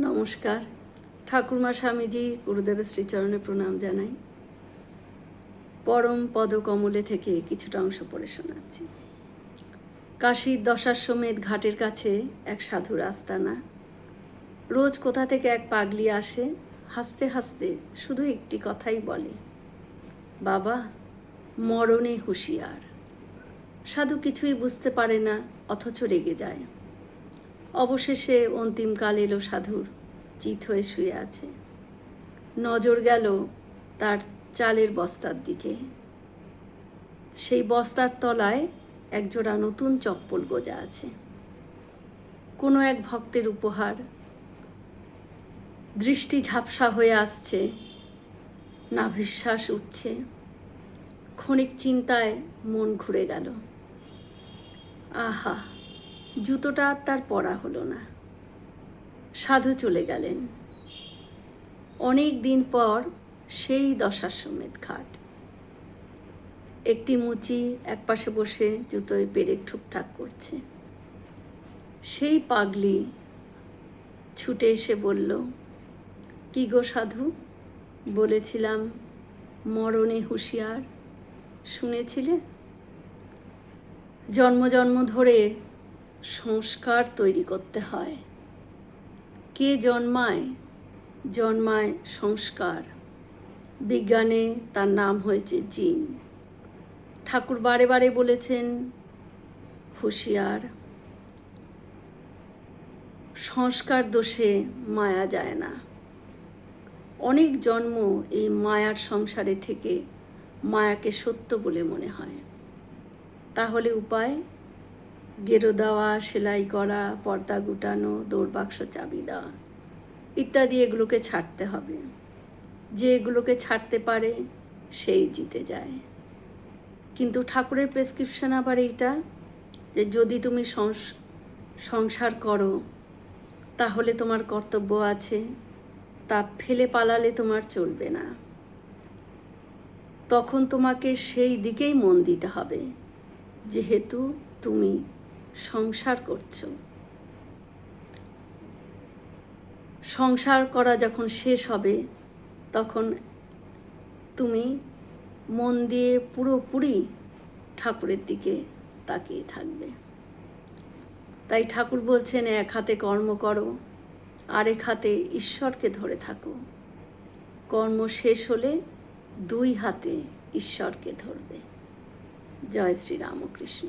নমস্কার। ঠাকুরমা স্বামীজি গুরুদেবের শ্রীচরণে প্রণাম জানাই। পরম পদকমলে থেকে কিছুটা অংশ পড়ে শোনাচ্ছি। কাশীর দশাশ্বমেধ ঘাটের কাছে এক সাধুর আস্তানা রোজ কোথা থেকে এক পাগলি আসে, হাসতে হাসতে শুধু একটি কথাই বলে, বাবা, মরণে হুঁশিয়ার। সাধু কিছুই বুঝতে পারে না, অথচ রেগে যায়। অবশেষে অন্তিমকাল এলো সাধুর, চিত হয়ে শুয়ে আছে। নজর গেল তার চালের বস্তার দিকে। সেই বস্তার তলায় একজোড়া নতুন চপ্পল গোজা আছে। কোনো এক ভক্তের উপহার। দৃষ্টি ঝাপসা হয়ে আসছে। নাভিশ্বাস উঠছে। ক্ষণিক চিন্তায় মন ঘুরে গেল। আহা! জুতোটা আর তার পরা হলো না। সাধু চলে গেলেন। অনেক দিন পর সেই দশাশ্বমেধ ঘাট। একটি মুচি একপাশে বসে জুতোয় পেরেক ঠুকঠাক করছে। সেই পাগলি ছুটে এসে বলল, কি গো সাধু? বলেছিলাম মরণে হুঁশিয়ার। শুনেছিলে? জন্ম জন্ম ধরে সংস্কার তৈরি করতে হয়। কে জন্মায়? জন্মায় সংস্কার। বিজ্ঞানে তার নাম হয়েছে জিন। ঠাকুর বারে বারে বলেছেন, হুঁশিয়ার। সংস্কার দোষে মায়া যায় না। অনেক জন্ম এই মায়ার সংসারে থেকে মায়াকে সত্য বলে মনে হয়। তাহলে উপায়? গেরো দেওয়া, সেলাই করা, পর্দা গুটানো দৌড়বাক্স চাবি দেওয়া ইত্যাদি এগুলোকে ছাড়তে হবে। যে এগুলোকে ছাড়তে পারে, সেই জিতে যায়। কিন্তু ঠাকুরের প্রেসক্রিপশন আবার এইটা যে যদি তুমি সংস- সংসার করো, তাহলে তোমার কর্তব্য আছে, তা ফেলে পালালে তোমার চলবে না। তখন তোমাকে সেই দিকেই মন দিতে হবে। যেহেতু তুমি সংসার করছ। সংসার করা যখন শেষ হবে, তখন তুমি মন দিয়ে পুরোপুরি ঠাকুরের দিকে তাকিয়ে থাকবে। তাই ঠাকুর বলছেন, এক হাতে কর্ম করো, আরেক হাতে ঈশ্বরকে ধরে থাকো। কর্ম শেষ হলে দুই হাতে ঈশ্বরকে ধরবে। জয় শ্রী রামকৃষ্ণ।